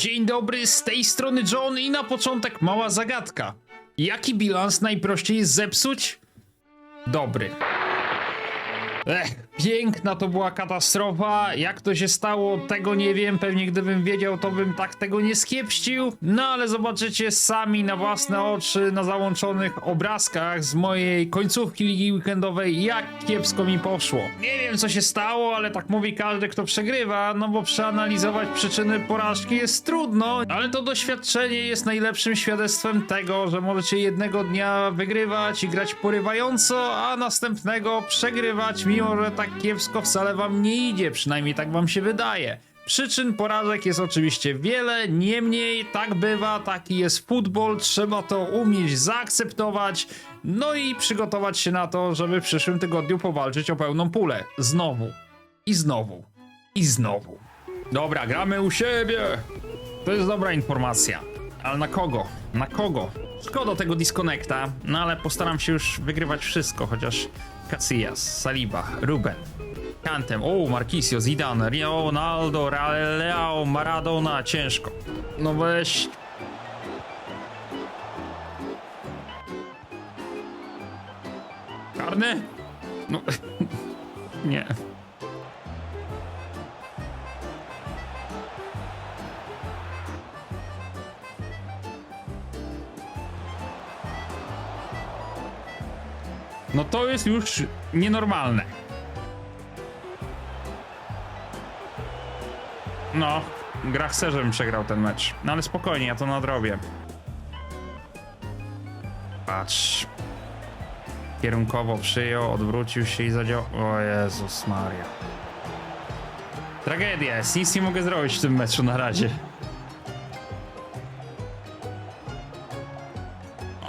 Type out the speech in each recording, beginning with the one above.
Dzień dobry, z tej strony John i na początek mała zagadka. Jaki bilans najprościej jest zepsuć? Dobry. Ech, piękna to była katastrofa. Jak to się stało, tego nie wiem. Pewnie gdybym wiedział, to bym tak tego nie skiepścił. No ale zobaczycie sami na własne oczy na załączonych obrazkach z mojej końcówki ligi weekendowej, jak kiepsko mi poszło. Nie wiem, co się stało, ale tak mówi każdy, kto przegrywa, no bo przeanalizować przyczyny porażki jest trudno, ale to doświadczenie jest najlepszym świadectwem tego, że możecie jednego dnia wygrywać i grać porywająco, a następnego przegrywać, mimo że tak kiepsko wcale wam nie idzie, przynajmniej tak wam się wydaje. Przyczyn porażek jest oczywiście wiele, niemniej tak bywa, taki jest futbol, trzeba to umieć zaakceptować, no i przygotować się na to, żeby w przyszłym tygodniu powalczyć o pełną pulę. Znowu. I znowu. I znowu. Dobra, gramy u siebie. To jest dobra informacja. Ale na kogo? Na kogo? Szkoda tego disconnecta, no ale postaram się już wygrywać wszystko, chociaż Casillas, Saliba, Ruben, Kantem, o, Marquisio, Zidane, Ronaldo, Leao, Maradona, ciężko. No weź. Karny? No, nie. No to jest już nienormalne. No, gra chce, żebym przegrał ten mecz. No ale spokojnie, ja to nadrobię. Patrz. Kierunkowo przyjął, odwrócił się i zadział... O Jezus Maria. Tragedia nic nie mogę zrobić w tym meczu na razie.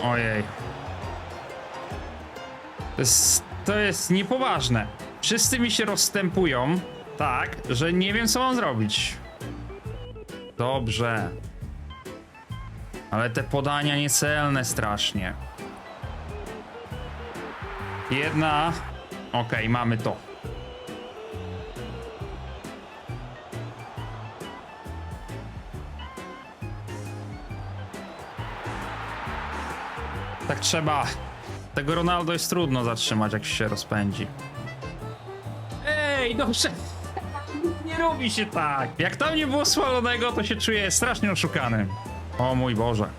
Ojej. To jest, niepoważne. Wszyscy mi się rozstępują tak, że nie wiem co mam zrobić. Dobrze. Ale te podania niecelne strasznie. Jedna. Okej, mamy to. Tak trzeba. Tego Ronaldo jest trudno zatrzymać, jak się rozpędzi. Ej, dobrze. Nie robi się tak. Jak tam nie było swalonego, to się czuję strasznie oszukany. O mój Boże.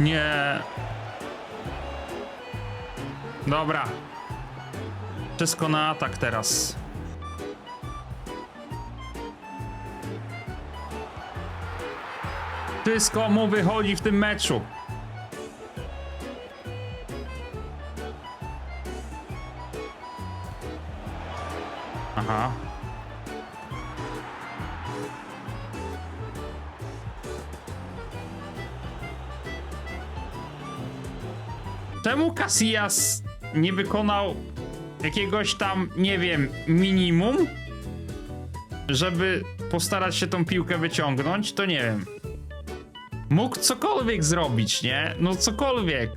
Nie. Dobra. Wszystko na atak teraz. Wszystko mu wychodzi w tym meczu. Aha. Czemu Casillas nie wykonał jakiegoś tam, nie wiem, minimum, żeby postarać się tą piłkę wyciągnąć? To nie wiem. Mógł cokolwiek zrobić, nie? No cokolwiek.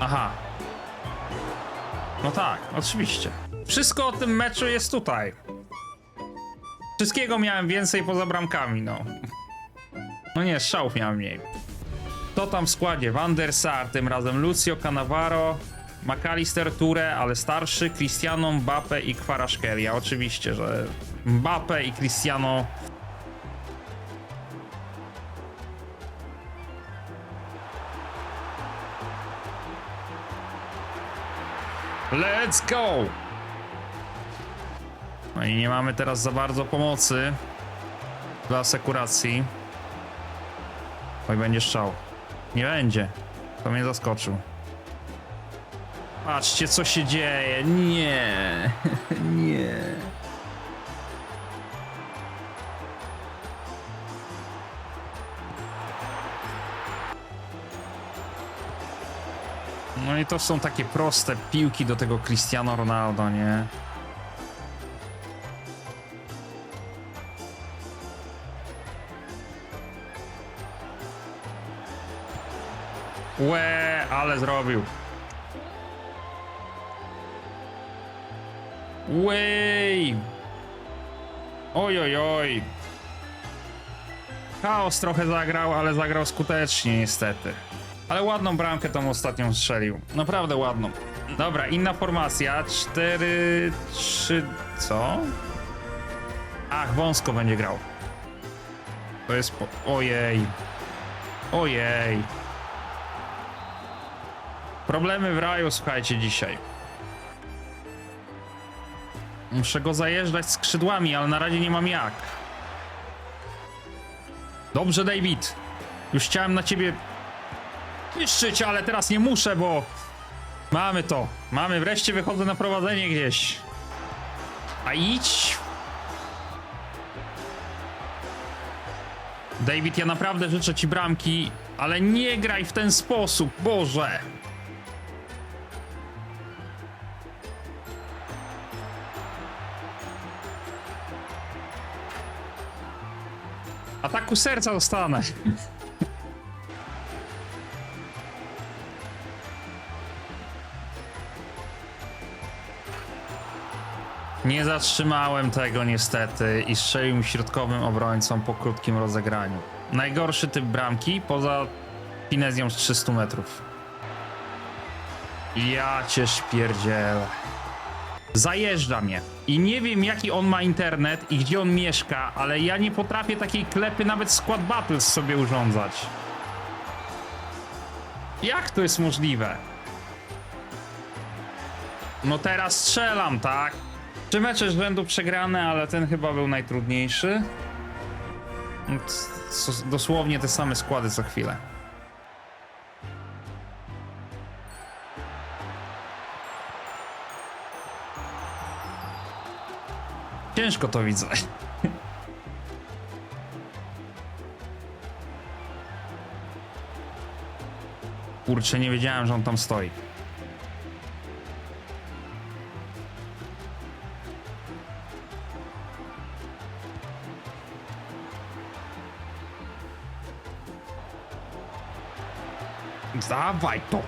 Aha. No tak, oczywiście. Wszystko o tym meczu jest tutaj. Wszystkiego miałem więcej poza bramkami, no. No nie, strzałów miałem mniej. To tam w składzie? Van der Sar, tym razem Lucio Cannavaro, McAllister, Ture, ale starszy, Cristiano, Mbappe i Kwaraszkelia. Oczywiście, że Mbappe i Cristiano Let's go! No i nie mamy teraz za bardzo pomocy dla asekuracji. Oj, będzie strzał. Nie będzie. To mnie zaskoczył. Patrzcie, co się dzieje. Nie. Nie. No i to są takie proste piłki do tego Cristiano Ronaldo, nie? Łe, ale zrobił. Wej! Oj, oj, oj. Chaos trochę zagrał, ale zagrał skutecznie niestety. Ale ładną bramkę tą ostatnią strzelił. Naprawdę ładną. Dobra, inna formacja. 4, 3, co? Ach, wąsko będzie grał. To jest po... Ojej. Ojej. Problemy w raju, słuchajcie, dzisiaj. Muszę go zajeżdżać skrzydłami, ale na razie nie mam jak. Dobrze, David. Już chciałem na ciebie niszczyć, ale teraz nie muszę, bo mamy to. Mamy, wreszcie wychodzę na prowadzenie gdzieś. A idź. David, ja naprawdę życzę ci bramki, ale nie graj w ten sposób, Boże. Ataku serca dostanę. Nie zatrzymałem tego niestety i strzelił środkowym obrońcą po krótkim rozegraniu. Najgorszy typ bramki poza finezją z 300 metrów. Ja cię śpierdzielę. Zajeżdża mnie. I nie wiem jaki on ma internet i gdzie on mieszka, ale ja nie potrafię takiej klepy nawet Squad Battles sobie urządzać. Jak to jest możliwe? No teraz strzelam, tak? Trzy mecze z rzędu przegrane, ale ten chyba był najtrudniejszy. Dosłownie te same składy co chwilę. Ciężko to widzę. Kurczę, nie wiedziałem, że on tam stoi. Dawaj to.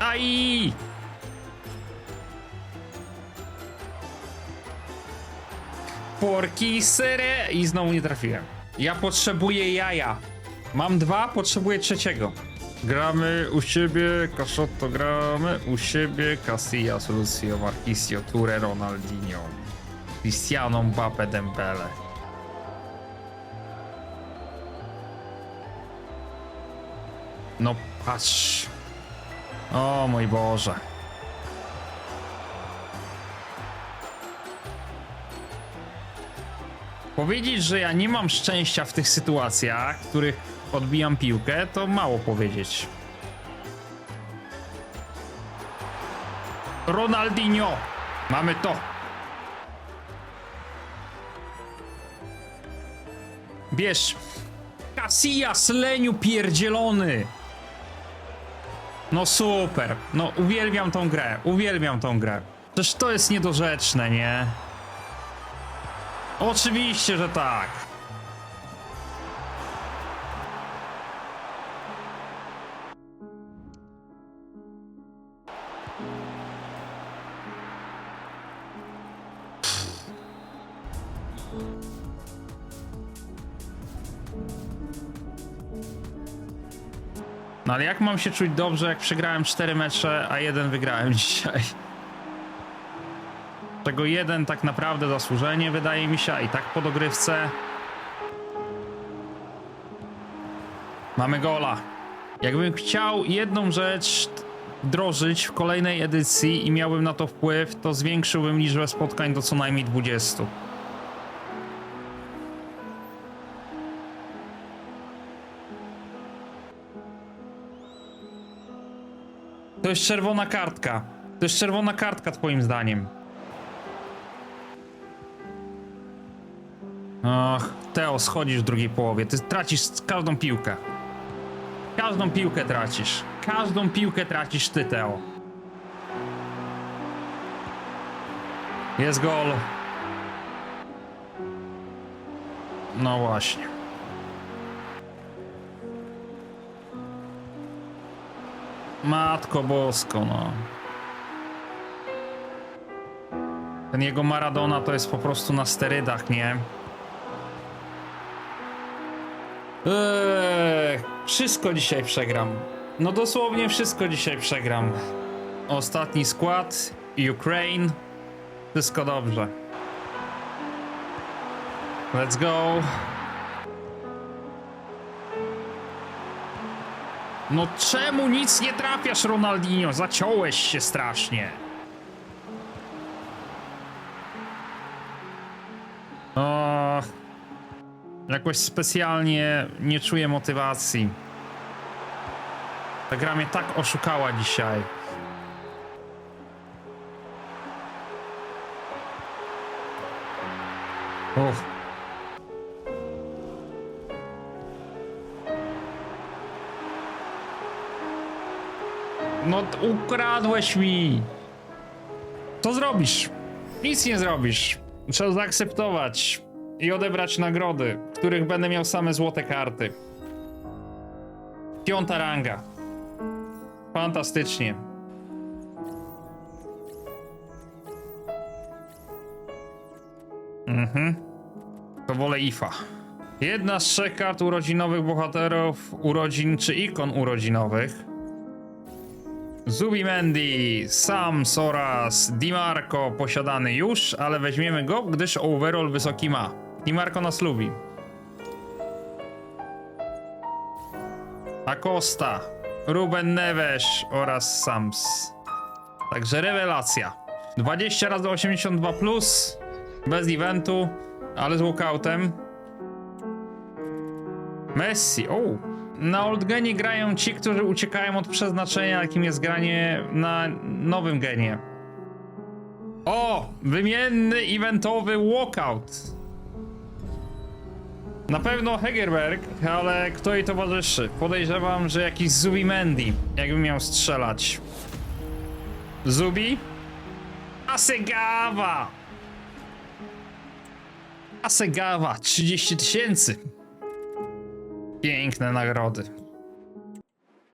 Aj! Porki sere i znowu nie trafiłem. Ja potrzebuję jaja. Mam dwa, potrzebuję trzeciego. Gramy u siebie, Kaszotto gramy u siebie, Casillas, Lucio, Marquisio, Ture, Ronaldinho, Cristiano, Mbappe, Dembele. No patrz. O mój Boże. Powiedzieć, że ja nie mam szczęścia w tych sytuacjach, których odbijam piłkę, to mało powiedzieć. Ronaldinho! Mamy to! Bierz! Casillas, leniu pierdzielony! No super! No uwielbiam tą grę, uwielbiam tą grę. Przecież to jest niedorzeczne, nie? Oczywiście, że tak. No ale jak mam się czuć dobrze, jak przegrałem 4 mecze, a jeden wygrałem dzisiaj? Czego jeden tak naprawdę zasłużenie wydaje mi się, a i tak po dogrywce. Mamy gola. Jakbym chciał jedną rzecz drożyć w kolejnej edycji i miałbym na to wpływ, to zwiększyłbym liczbę spotkań do co najmniej 20. To jest czerwona kartka. To jest czerwona kartka twoim zdaniem. Och, Teo, schodzisz w drugiej połowie. Ty tracisz każdą piłkę. Każdą piłkę tracisz. Każdą piłkę tracisz ty, Teo. Jest gol. No właśnie. Matko bosko, no. Ten jego Maradona to jest po prostu na sterydach, nie? Eee, wszystko dzisiaj przegram. No dosłownie wszystko dzisiaj przegram. Ostatni skład, Ukraine. Wszystko dobrze. Let's go. No czemu nic nie trafiasz, Ronaldinho? Zaciąłeś się strasznie. O, jakoś specjalnie nie czuję motywacji. Ta gra mnie tak oszukała dzisiaj. Uff. No ukradłeś mi. Co zrobisz? Nic nie zrobisz. Trzeba zaakceptować i odebrać nagrody, w których będę miał same złote karty. Piąta ranga. Fantastycznie. Mhm. To wolę IFA. Jedna z trzech kart urodzinowych bohaterów, urodzin czy ikon urodzinowych. Zubimendi, Sams oraz Dimarco posiadany już, ale weźmiemy go, gdyż overall wysoki ma. Dimarco nas lubi. Acosta, Ruben Neves oraz Sams. Także rewelacja. 20 razy 82 plus, bez eventu, ale z walkoutem. Messi, o. Na old genie grają ci, którzy uciekają od przeznaczenia, jakim jest granie na nowym genie. O! Wymienny eventowy walkout. Na pewno Hegerberg, ale kto jej towarzyszy? Podejrzewam, że jakiś Zubimendi, jakby miał strzelać. Zubi? Asegawa! Asegawa, 30 tysięcy. Piękne nagrody.